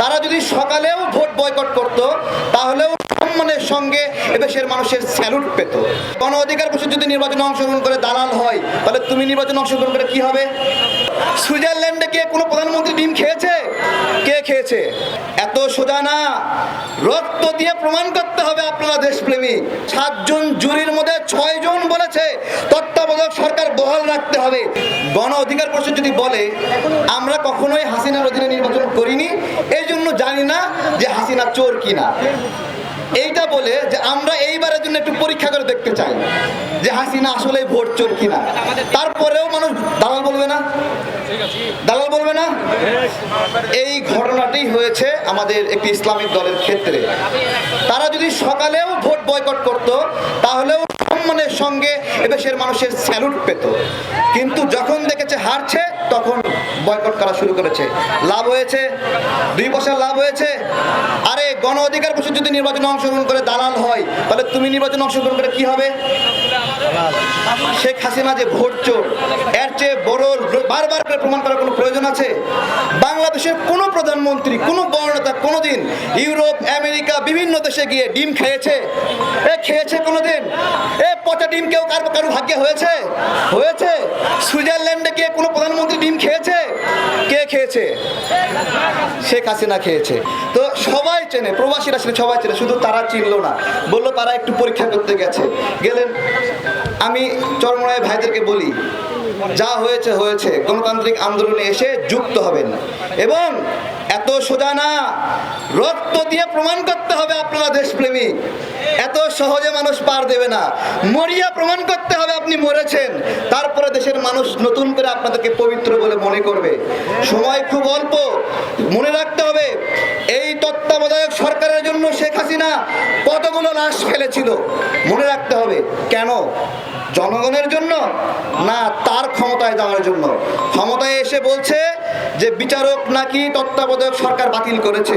তারা যদি সকালেও ভোট বয়কট করত, তাহলেও সম্মানের সঙ্গে এদেশের মানুষের স্যালুট পেত। গণ অধিকার পরিষদ যদি নির্বাচনে অংশগ্রহণ করে দালাল হয়, তাহলে তুমি নির্বাচনে অংশগ্রহণ করে কি হবে? সুইজারল্যান্ডে কে কোনো প্রধানমন্ত্রী ডিম খেয়েছে? কে খেয়েছে? এত সোজা না। রক্ত দিয়ে প্রমাণ করতে হবে আপনারা দেশপ্রেমী। সাতজন জুরির মধ্যে ছয় জন বলেছে তত্ত্বাবধায়ক সরকার বহাল রাখতে হবে। গণ অধিকার পরিষদ যদি বলে, আমরা কখনোই হাসিনার অধীনে নির্বাচন করিনি এই জন্য জানি না যে হাসিনা চোর কিনা। এইটা বলে যে আমরা এইবারের জন্য একটু পরীক্ষা করে দেখতে চাই যে হাসিনা আসলে ভোট চোর কিনা। তারপরেও মানুষ দালাল বলবে না? দালাল বলবে না? এই ঘটনাটি হয়েছে আমাদের একটি ইসলামিক দলের ক্ষেত্রে। তারা যদি সকালেও ভোট বয়কট করত, তাহলেও এদেশের মানুষের স্যালুট পেত। কিন্তু যখন দেখেছে হারছে, তখন বয়কট করা শুরু করেছে। লাভ হয়েছে, দুই বছর লাভ হয়েছে। আরে, গণ অধিকার পরিষদ যদি নির্বাচনে অংশগ্রহণ করে দালাল হয়, তাহলে তুমি নির্বাচনে অংশগ্রহণ করে কি হবে? শেখ হাসিনা যে ভোট চোর, এর চেয়ে বড় বারবার করে প্রমাণ করার কোনো প্রয়োজন আছে? বাংলাদেশের কোনো প্রধানমন্ত্রী, কোনো বর্ণতা কোনোদিন ইউরোপ, আমেরিকা, বিভিন্ন দেশে গিয়ে ডিম খেয়েছে? এ খেয়েছে কোনোদিন? এ পচা ডিম কেউ কারও কারও ভাগ্যে হয়েছে? হয়েছে? সুইজারল্যান্ডে শেখ হাসিনা খেয়েছে। তো সবাই চেনে, প্রবাসীরা ছিল সবাই চেনে, শুধু তারা চিনলো না। বলল, তারা একটু পরীক্ষা করতে গেছে। গেলেন, আমি চরমরায় ভাইদেরকে বলি, যা হয়েছে হয়েছে। গণতান্ত্রিক আন্দোলনে এসে যুক্ত হবেন। এবং এত সোজা না রক্ত দিয়ে প্রমাণ করতে হবে আপনারা দেশপ্রেমী। এত সহজে মানুষ পার দেবে না। মরিয়া প্রমাণ করতে হবে আপনি মরেছেন। তারপরে দেশের মানুষ নতুন করে আপনাদেরকে পবিত্র বলে মনে করবে। সময় খুব অল্প। মনে রাখতে হবে, এই তত্ত্বাবধায়ক সরকারের জন্য শেখ হাসিনা কতগুলো লাশ ফেলেছিল? মনে রাখতে হবে, কেন? জনগণের জন্য না তার ক্ষমতায় যাওয়ার জন্য? ক্ষমতায় এসে বলছে যে বিচারক নাকি তত্ত্বাবধায়ক সরকার বাতিল করেছে।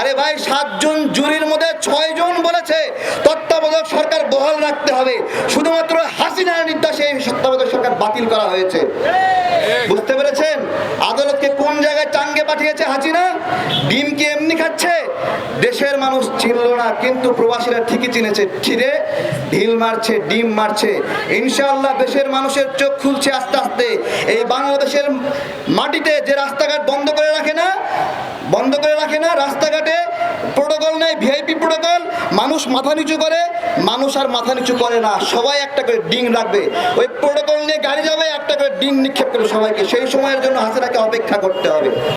আরে ভাই, সাতজন জুরির মধ্যে ছয় জন বলেছে তত্ত্বাবধায়ক সরকার বহাল রাখতে হবে। শুধুমাত্র হাসিনার নির্দেশে এই তত্ত্বাবধায়ক সরকার বাতিল করা হয়েছে। বুঝতে পেরেছেন? আদালতকে কোন জায়গায় চাঙ্গে পাঠিয়েছে হাসিনা? ডিম কি এমনি খাচ্ছে দেশের মানুষ চিনল না, কিন্তু প্রবাসীরা ঠিকই চিনেছে। ছিঁড়ে, ঢিল মারছে, ডিম মারছে। ইনশাআল্লাহ দেশের মানুষের চোখ খুলছে আস্তে আস্তে। এই বাংলাদেশের মাটিতে যে রাস্তাঘাট বন্ধ করে রাখে না, বন্ধ করে রাখে না, রাস্তাঘাটে প্রোটোকল নেই, ভিআইপি প্রোটোকল, মানুষ মাথা নিচু করে, মানুষ আর মাথা নিচু করে না, সবাই একটা করে ডিং রাখবে। ওই প্রোটোকল নিয়ে গাড়ি যাবে, একটা করে ডিং নিক্ষেপ করে সবাইকে। সেই সময়ের জন্য হাসিনাকে অপেক্ষা করতে হবে।